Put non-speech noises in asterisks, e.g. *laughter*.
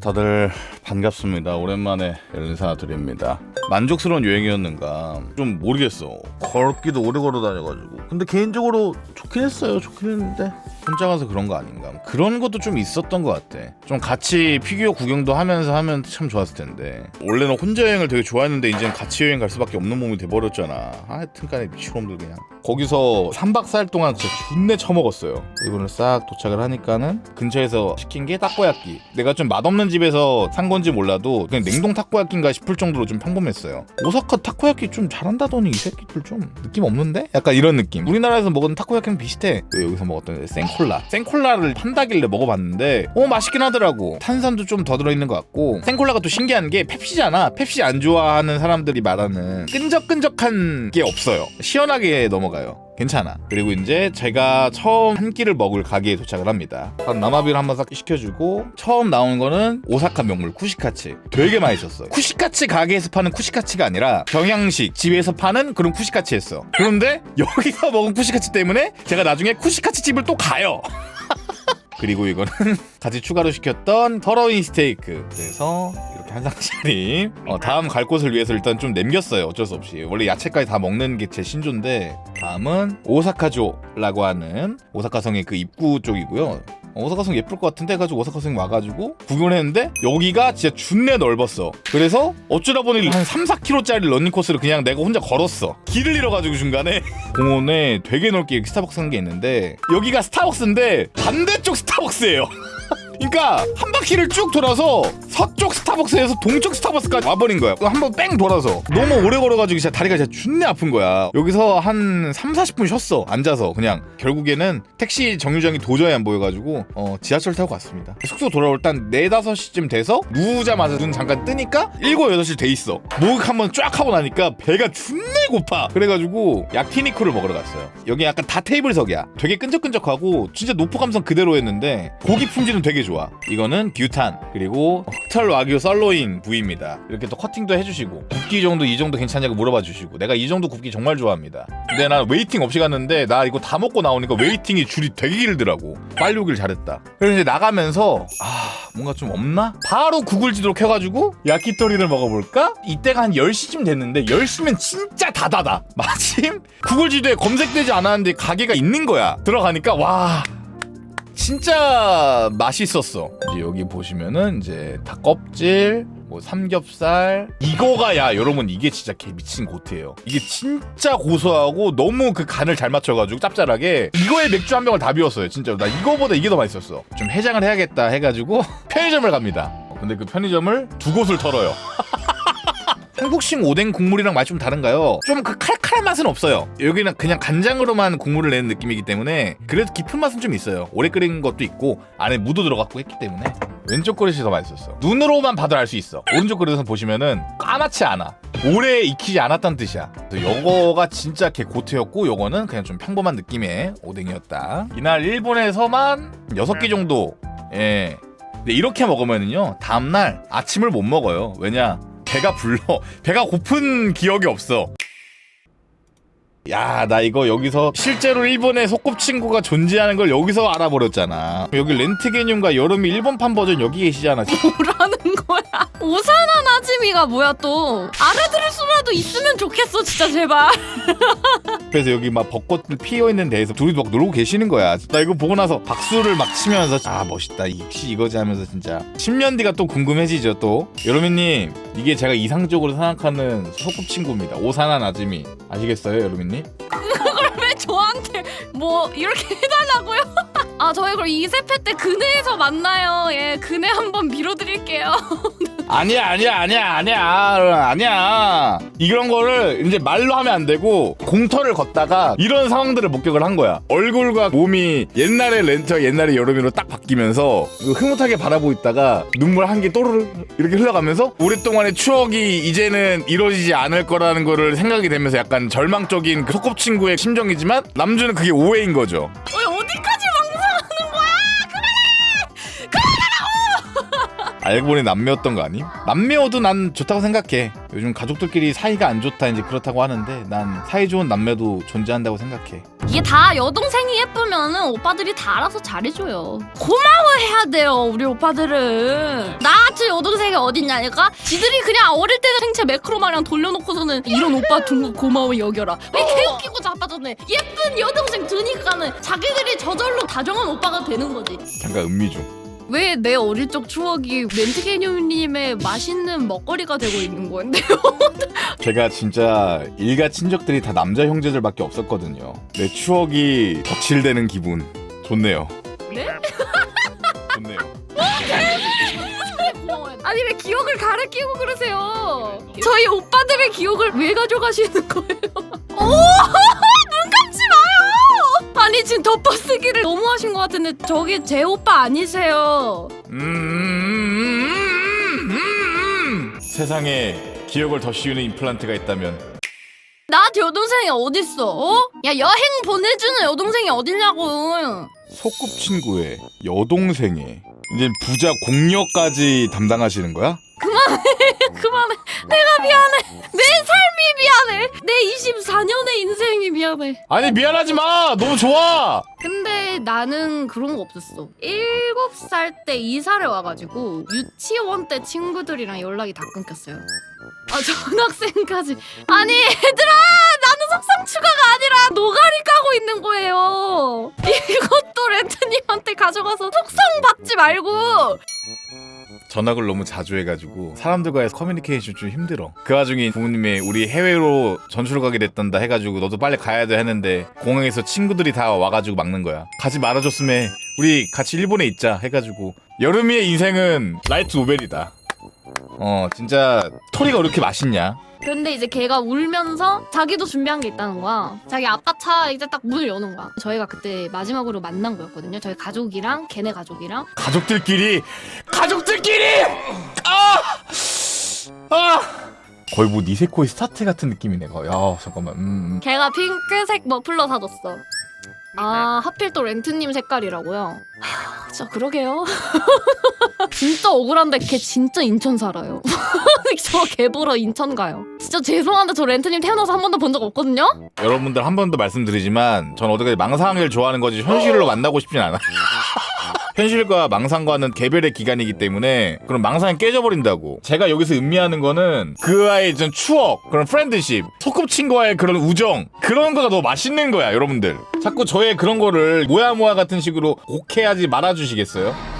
다들 반갑습니다. 오랜만에 인사드립니다. 만족스러운 여행이었는가 좀 모르겠어. 걸기도 오래 걸어 다녀가지고. 근데 개인적으로 좋긴 했어요. 좋긴 했는데 혼자 가서 그런 거 아닌가. 그런 것도 좀 있었던 것 같아. 좀 같이 피규어 구경도 하면서 하면 참 좋았을 텐데. 원래는 혼자 여행을 되게 좋아했는데 이제는 같이 여행 갈 수밖에 없는 몸이 돼버렸잖아. 하여튼 간에 미친놈들 그냥. 거기서 3박 4일 동안 진짜 존내 처먹었어요. 일본을 싹 도착을 하니까는 근처에서 시킨 게 타코야끼. 내가 좀 맛없는 집에서 산 건지 몰라도 그냥 냉동 타코야끼인가 싶을 정도로 좀 평범했어요. 오사카 타코야끼 좀 잘한다더니 이 새끼들 좀 느낌 없는데? 약간 이런 느낌. 우리나라에서 먹은 타코야끼는 비슷해. 왜 여기서 먹었던 생 콜라. 생콜라를 판다길래 먹어봤는데 어 맛있긴 하더라고. 탄산도 좀 더 들어있는 것 같고 생콜라가 또 신기한 게 펩시잖아. 펩시 안 좋아하는 사람들이 말하는 끈적끈적한 게 없어요. 시원하게 넘어가요. 괜찮아. 그리고 이제 제가 처음 한 끼를 먹을 가게에 도착을 합니다. 남아비를 한번 싹 시켜주고 처음 나온 거는 오사카 명물 쿠시카츠. 되게 맛있었어요. 쿠시카츠 가게에서 파는 쿠시카츠가 아니라 경양식 집에서 파는 그런 쿠시카츠였어. 그런데 여기서 먹은 쿠시카츠 때문에 제가 나중에 쿠시카츠 집을 또 가요. *laughs* 그리고 이거는 *laughs* 같이 추가로 시켰던 터러인 스테이크 그래서 한 상차림 어, 다음 갈 곳을 위해서 일단 좀 남겼어요. 어쩔 수 없이. 원래 야채까지 다 먹는 게 제 신조인데 다음은 오사카조라고 하는 오사카성의 그 입구 쪽이고요. 어, 오사카성 예쁠 것 같은데 해가지고 오사카성 와가지고 구경을 했는데 여기가 진짜 준내 넓었어. 그래서 어쩌다 보니 한 3, 4km짜리 러닝 코스를 그냥 내가 혼자 걸었어. 길을 잃어가지고 중간에. *laughs* 공원에 되게 넓게 스타벅스 한 게 있는데 여기가 스타벅스인데 반대쪽 스타벅스예요 *laughs* 그러니까 한 바퀴를 쭉 돌아서 서쪽 스타벅스에서 동쪽 스타벅스까지 와버린 거야. 한번 뺑 돌아서 너무 오래 걸어가지고 진짜 다리가 진짜 준내 아픈 거야. 여기서 한 3, 40분 쉬었어. 앉아서 그냥 결국에는 택시 정류장이 도저히 안 보여가지고 어, 지하철 타고 갔습니다. 숙소 돌아올 땐 4, 5시쯤 돼서 누우자마자 눈 잠깐 뜨니까 7, 8시 돼 있어. 목욕 한번 쫙 하고 나니까 배가 준내 고파. 그래가지고 야키니쿠를 먹으러 갔어요. 여기 약간 다 테이블석이야. 되게 끈적끈적하고 진짜 노포 감성 그대로 했는데 고기 품질은 되게 좋아. 이거는 규탄 그리고 흑털 와규 썰로인 부위입니다. 이렇게 또 커팅도 해주시고 굽기 정도 이 정도 괜찮냐고 물어봐 주시고 내가 이 정도 굽기 정말 좋아합니다. 근데 난 웨이팅 없이 갔는데 나 이거 다 먹고 나오니까 웨이팅이 줄이 되게 길더라고. 빨리 오길 잘했다. 그래서 이제 나가면서 아 뭔가 좀 없나? 바로 구글 지도로 켜가지고 야키토리를 먹어볼까? 이때가 한 10시쯤 됐는데 10시면 진짜 다다다. *laughs* 마침 구글 지도에 검색되지 않았는데 가게가 있는 거야. 들어가니까 와 진짜 맛있었어. 이제 여기 보시면은 이제 닭 껍질, 뭐 삼겹살 이거가 야 여러분 이게 진짜 개 미친 고트예요. 이게 진짜 고소하고 너무 그 간을 잘 맞춰가지고 짭짤하게 이거에 맥주 한 병을 다 비웠어요. 진짜로 나 이거보다 이게 더 맛있었어. 좀 해장을 해야겠다 해가지고 *laughs* 편의점을 갑니다. 근데 그 편의점을 두 곳을 털어요. *laughs* 한국식 오뎅 국물이랑 맛이 좀 다른가요? 좀 그 칼칼한 맛은 없어요. 여기는 그냥 간장으로만 국물을 내는 느낌이기 때문에 그래도 깊은 맛은 좀 있어요. 오래 끓인 것도 있고 안에 무도 들어갔고 했기 때문에 왼쪽 그릇이 더 맛있었어. 눈으로만 봐도 알 수 있어. 오른쪽 그릇은 보시면은 까맣지 않아. 오래 익히지 않았다는 뜻이야. 그래서 요거가 진짜 개 고트였고 요거는 그냥 좀 평범한 느낌의 오뎅이었다. 이날 일본에서만 6개 정도 예. 근데 이렇게 먹으면은요 다음날 아침을 못 먹어요. 왜냐? 배가 불러. 배가 고픈 기억이 없어. 야, 나 이거 여기서 실제로 일본의 소꿉친구가 존재하는 걸 여기서 알아버렸잖아. 여기 렌트 개념과 여름이 일본판 버전 여기 계시잖아. *laughs* 뭐라는 거야? 오사나 나즈미가 뭐야 또? 알아들을 수라도 있으면 좋겠어 진짜 제발. *laughs* 그래서 여기 막 벚꽃들 피어 있는 데에서 둘이 막 놀고 계시는 거야. 나 이거 보고 나서 박수를 막 치면서 아 멋있다. 역시 이거지 하면서 진짜 10년 뒤가 또 궁금해지죠 또. 여름이님 이게 제가 이상적으로 생각하는 소꿉친구입니다. 오사나 나즈미 아시겠어요 여름이님? 왜 저한테 뭐 이렇게 해달라고요? 아 저희 그럼 이세페 때 그네에서 만나요. 예 그네 한번 밀어드릴게요. *laughs* 아니야 아니야 아니야 아니야 아니야 이런 거를 이제 말로 하면 안 되고 공터를 걷다가 이런 상황들을 목격을 한 거야 얼굴과 몸이 옛날의 렌터 옛날의 여름이로 딱 바뀌면서 그 흐뭇하게 바라보고 있다가 눈물 한 개 또르르 이렇게 흘러가면서 오랫동안의 추억이 이제는 이루어지지 않을 거라는 거를 생각이 되면서 약간 절망적인 그 소꿉친구의 심정이지만 남주는 그게 오해인 거죠 왜 어디까지 알고 보니 남매였던 거 아니? 남매여도 난 좋다고 생각해. 요즘 가족들끼리 사이가 안 좋다 이제 그렇다고 하는데 난 사이 좋은 남매도 존재한다고 생각해. 이게 다 여동생이 예쁘면은 오빠들이 다 알아서 잘해줘요. 고마워해야 돼요, 우리 오빠들은. 나 같은 여동생이 어딨냐니까? 지들이 그냥 어릴 때 생체 매크로 마냥 돌려놓고서는 이런 오빠 둔 거 고마워 여겨라. 왜 개웃기고 자빠졌네. 예쁜 여동생 두니까는 자기들이 저절로 다정한 오빠가 되는 거지. 잠깐 음미 중. 왜 내 어릴 적 추억이 멘트개념님의 맛있는 먹거리가 되고 있는 건데요? *laughs* 제가 진짜 일가 친척들이 다 남자 형제들밖에 없었거든요. 내 추억이 덧칠되는 기분. 좋네요. 네? 좋네요. *laughs* 아니 왜 기억을 가르치고 그러세요? 저희 오빠들의 기억을 왜 가져가시는 거예요? *laughs* 오! 아니 지금 덮어쓰기를 너무 하신 것 같은데 저기 제 오빠 아니세요? 음, 세상에 기억을 더 씌우는 임플란트가 있다면 나한테 여동생이 어딨어? 어? 야 여행 보내주는 여동생이 어딨냐고 소꿉친구의 여동생의 이제 부자 공녀까지 담당하시는 거야? 그만해 내가 미안해. 내 삶이 미안해. 내 24년의 인생이 미안해. 아니 미안하지 마! 너무 좋아! 근데 나는 그런 거 없었어. 일곱 살때 이사를 와가지고 유치원 때 친구들이랑 연락이 다 끊겼어요. 아 전학생까지. 아니 얘들아! 나는 석상 추가가 아니라 노가리 까고 있는 거예요. 이것도 렌트님한테 가져가서 속성 받지 말고 전학을 너무 자주 해가지고 사람들과의 커뮤니케이션 좀 힘들어 그 와중에 부모님이 우리 해외로 전출을 가게 됐단다 해가지고 너도 빨리 가야 돼 했는데 공항에서 친구들이 다 와가지고 막는 거야 가지 말아줬으면 우리 같이 일본에 있자 해가지고 여름이의 인생은 라이트 노벨이다 어 진짜 스토리가 왜 이렇게 맛있냐 근데 이제 걔가 울면서 자기도 준비한 게 있다는 거야. 자기 아빠 차 이제 딱 문을 여는 거야. 저희가 그때 마지막으로 만난 거였거든요. 저희 가족이랑 걔네 가족이랑 가족들끼리 가족들끼리 아! 아! 거의 뭐 니세코의 스타트 같은 느낌이네 야 잠깐만 음, 음. 걔가 핑크색 머플러 사줬어. 아 하필 또 렌트님 색깔이라고요? 하, 진짜 그러게요. *laughs* 진짜 억울한데 걔 진짜 인천 살아요. *laughs* 저걔 보러 인천 가요. 진짜 죄송한데 저 렌트님 태어나서 한 번도 본 적 없거든요? 여러분들 한 번 더 말씀드리지만 전 어떻게 망상을 좋아하는 거지 현실로 만나고 싶진 않아. 현실과 망상과는 개별의 기간이기 때문에 그런 망상이 깨져버린다고. 제가 여기서 음미하는 거는 그와의 전 추억, 그런 프렌드십, 소꿉친구와의 그런 우정 그런 거가 너무 맛있는 거야, 여러분들. 자꾸 저의 그런 거를 모야모야 같은 식으로 옥해하지 말아주시겠어요?